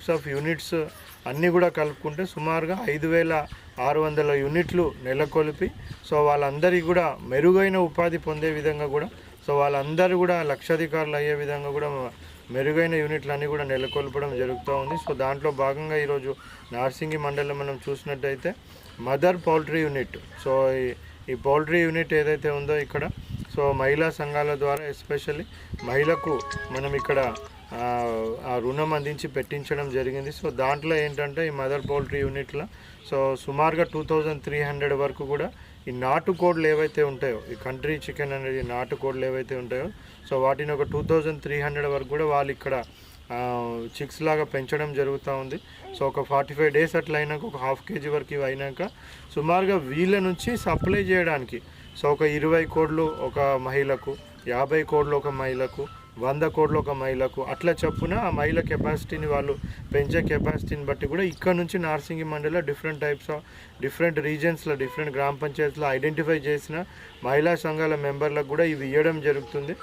Types of units అన్నీ కూడా కలుపుకుంటే సుమారుగా ఐదు వేల ఆరు వందల యూనిట్లు నెలకొల్పి సో వాళ్ళందరికీ కూడా మెరుగైన ఉపాధి పొందే విధంగా కూడా సో వాళ్ళందరూ కూడా లక్షాధికారులు అయ్యే విధంగా కూడా మెరుగైన యూనిట్లు అన్నీ కూడా నెలకొల్పడం జరుగుతూ ఉంది. సో దాంట్లో భాగంగా ఈరోజు నార్సింగి మండలం మనం చూసినట్టయితే మదర్ పౌల్ట్రీ యూనిట్ సో ఈ- ఈ పౌల్ట్రీ యూనిట్ ఏదైతే ఉందో ఇక్కడ సో మహిళా సంఘాల ద్వారా ఎస్పెషల్లీ మహిళకు మనం ఇక్కడ ఆ, రుణం అందించి పెట్టించడం జరిగింది. సో దాంట్లో ఏంటంటే ఈ మదర్ పౌల్ట్రీ యూనిట్లో సో సుమారుగా టూ థౌజండ్ త్రీ హండ్రెడ్ వరకు కూడా ఈ నాటు కోడ్లు ఏవైతే ఉంటాయో ఈ కంట్రీ చికెన్ అనేది నాటు కోడ్లు ఏవైతే ఉంటాయో సో వాటిని ఒక టూ థౌజండ్ త్రీ హండ్రెడ్ వరకు కూడా వాళ్ళు ఇక్కడ చిక్స్ లాగా పెంచడం జరుగుతూ ఉంది. సో ఒక ఫార్టీ ఫైవ్ డేస్ అట్లా అయినాక ఒక హాఫ్ కేజీ వరకు ఇవి అయినాక సుమారుగా వీళ్ళ నుంచి సప్లై చేయడానికి సో ఒక ఇరవై కోడ్లు ఒక మహిళకు యాభై కోడ్లు ఒక మహిళకు వంద కోట్లు ఒక మహిళకు. అట్లా చొప్పున ఆ మహిళ కెపాసిటీని వాళ్ళు పెంచే కెపాసిటీని బట్టి కూడా ఇక్కడ నుంచి నార్సింగి మండలిలో డిఫరెంట్ టైప్స్ ఆఫ్ డిఫరెంట్ రీజన్స్లో డిఫరెంట్ గ్రామ పంచాయతీలో ఐడెంటిఫై చేసిన మహిళా సంఘాల మెంబర్లకు కూడా ఇవి ఇవ్వడం జరుగుతుంది.